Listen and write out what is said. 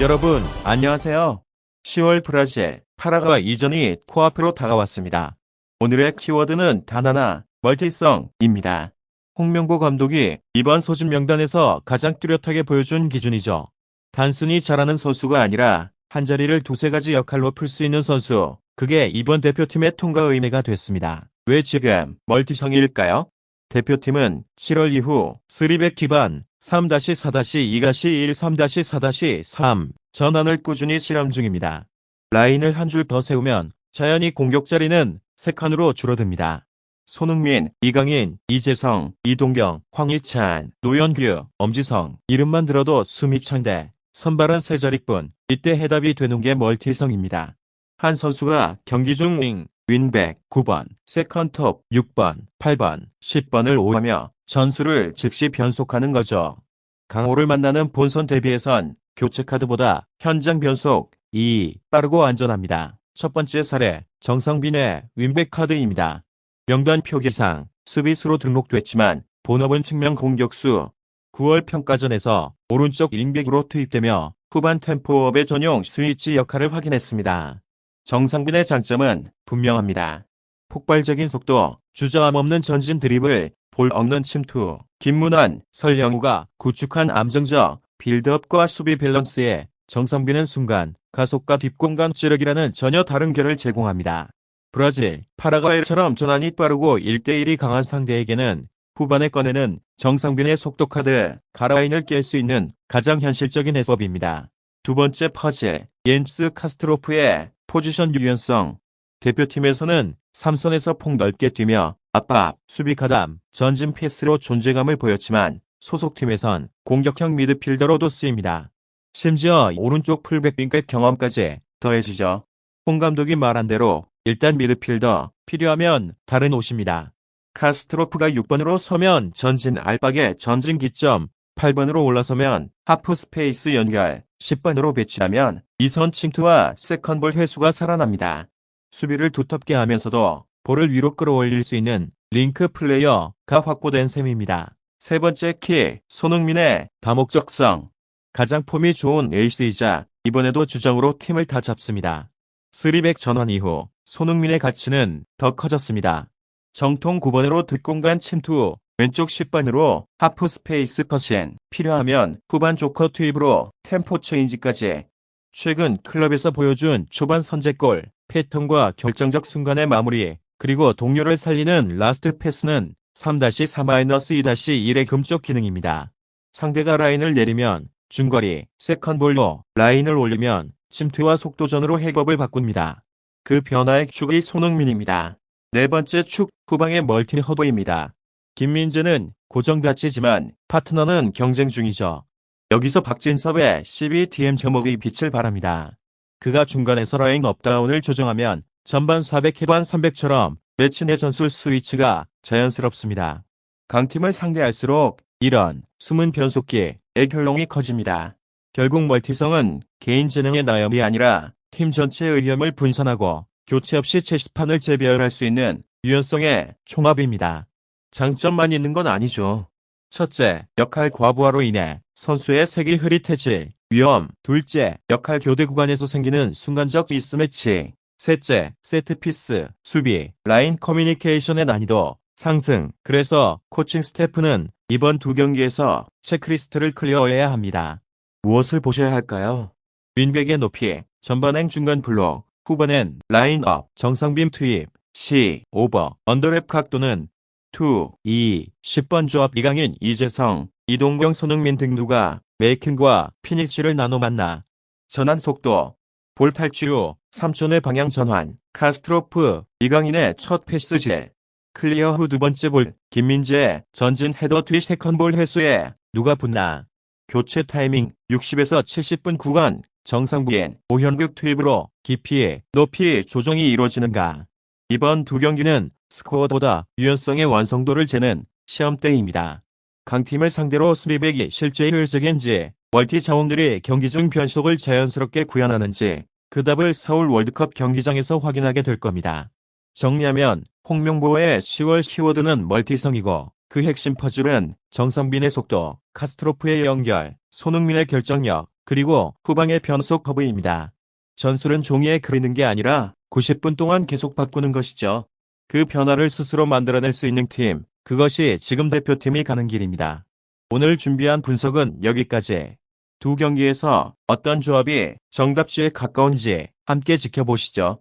여러분, 안녕하세요. 10월 브라질 파라과 이전이 코앞으로 다가왔습니다. 오늘의 키워드는 단 하나, 멀티성입니다. 홍명보 감독이 이번 소집 명단에서 가장 뚜렷하게 보여준 기준이죠. 단순히 잘하는 선수가 아니라 한 자리를 두세 가지 역할로 풀 수 있는 선수. 그게 이번 대표팀의 통과 의미가 됐습니다. 왜 지금 멀티성일까요? 대표팀은 7월 이후 3백 기반 3-4-2-1 3-4-4-3 전환을 꾸준히 실험 중입니다. 라인을 한 줄 더 세우면 자연히 공격 자리는 3칸으로 줄어듭니다. 손흥민, 이강인, 이재성, 이동경, 황희찬, 노현규, 엄지성 이름만 들어도 숨이 찬데 선발은 세 자리뿐 이때 해답이 되는 게 멀티성입니다. 한 선수가 경기 중 윙, 윈백 9번, 세컨톱 6번, 8번, 10번을 오하며 전술을 즉시 변속하는 거죠. 강호를 만나는 본선 대비해선 교체 카드보다 현장 변속 2 빠르고 안전합니다. 첫 번째 사례 정상빈의 윈백 카드입니다. 명단 표기상 수비수로 등록됐지만 본업은 측면 공격수 9월 평가전에서 오른쪽 윙백으로 투입되며 후반 템포업의 전용 스위치 역할을 확인했습니다. 정상빈의 장점은 분명합니다. 폭발적인 속도, 주저함 없는 전진 드리블, 볼 없는 침투, 김문환, 설영우가 구축한 암정적, 빌드업과 수비 밸런스에 정상빈은 순간, 가속과 뒷공간 찌르기라는 전혀 다른 결을 제공합니다. 브라질, 파라과이처럼 전환이 빠르고 1대1이 강한 상대에게는 후반에 꺼내는 정상빈의 속도 카드, 가라인을 깰 수 있는 가장 현실적인 해법입니다. 두 번째 퍼즐, 옌스 카스트로프의 포지션 유연성. 대표팀에서는 삼선에서 폭 넓게 뛰며 압박, 수비 가담, 전진 패스로 존재감을 보였지만 소속팀에선 공격형 미드필더로도 쓰입니다. 심지어 오른쪽 풀백 윙백 경험까지 더해지죠. 홍 감독이 말한 대로 일단 미드필더, 필요하면 다른 옷입니다. 카스트로프가 6번으로 서면 전진 알박의 전진 기점, 8번으로 올라서면 하프 스페이스 연결, 10번으로 배치하면 이선 침투와 세컨볼 회수가 살아납니다. 수비를 두텁게 하면서도 볼을 위로 끌어올릴 수 있는 링크 플레이어가 확보된 셈입니다. 세 번째 키, 손흥민의 다목적성. 가장 폼이 좋은 에이스이자 이번에도 주장으로 팀을 다 잡습니다. 3백 전환 이후 손흥민의 가치는 더 커졌습니다. 정통 9번으로 뒷공간 침투, 왼쪽 10번으로 하프 스페이스 커션, 필요하면 후반 조커 투입으로 템포 체인지까지 최근 클럽에서 보여준 초반 선제골, 패턴과 결정적 순간의 마무리, 그리고 동료를 살리는 라스트 패스는 3-4-2-1의 금쪽 기능입니다. 상대가 라인을 내리면 중거리, 세컨볼로 라인을 올리면 침투와 속도전으로 해법을 바꿉니다. 그 변화의 축이 손흥민입니다. 네 번째 축, 후방의 멀티 허도입니다. 김민재는 고정가치지만 파트너는 경쟁 중이죠. 여기서 박진섭의 12TM 제목이 빛을 발합니다. 그가 중간에서 라인 업다운을 조정하면 전반 400 해반 300처럼 매치 내 전술 스위치가 자연스럽습니다. 강팀을 상대할수록 이런 숨은 변속기의 효용이 커집니다. 결국 멀티성은 개인 재능의 나염이 아니라 팀 전체의 의염을 분산하고 교체 없이 체스판을 재배열할 수 있는 유연성의 총합입니다. 장점만 있는 건 아니죠. 첫째, 역할 과부하로 인해 선수의 색이 흐릿해질 위험. 둘째, 역할 교대 구간에서 생기는 순간적 미스매치. 셋째, 세트피스, 수비, 라인 커뮤니케이션의 난이도 상승. 그래서 코칭 스태프는 이번 두 경기에서 체크리스트를 클리어해야 합니다. 무엇을 보셔야 할까요? 윈백의 높이, 전반행 중간 블록, 후반엔 라인업, 정상빔 투입, C, 오버, 언더랩 각도는 2, 2, 10번 조합 이강인, 이재성, 이동경, 손흥민 등 누가 메이킹과 피니쉬를 나눠 만나 전환 속도, 볼 탈취 후 3초의 방향 전환, 카스트로프, 이강인의 첫 패스제, 클리어 후 두 번째 볼, 김민재의 전진 헤더 뒤 세컨볼 회수에 누가 붙나, 교체 타이밍 60에서 70분 구간, 정상부엔 오현국 투입으로 깊이, 높이 조정이 이루어지는가. 이번 두 경기는 스코어보다 유연성의 완성도를 재는 시험대입니다. 강팀을 상대로 스리백이 실제 효율적인지, 멀티 자원들이 경기 중 변속을 자연스럽게 구현하는지 그 답을 서울 월드컵 경기장에서 확인하게 될 겁니다. 정리하면 홍명보의 10월 키워드는 멀티성이고 그 핵심 퍼즐은 정성빈의 속도, 카스트로프의 연결, 손흥민의 결정력, 그리고 후방의 변속 커브입니다. 전술은 종이에 그리는 게 아니라 90분 동안 계속 바꾸는 것이죠. 그 변화를 스스로 만들어낼 수 있는 팀, 그것이 지금 대표팀이 가는 길입니다. 오늘 준비한 분석은 여기까지. 두 경기에서 어떤 조합이 정답주에 가까운지 함께 지켜보시죠.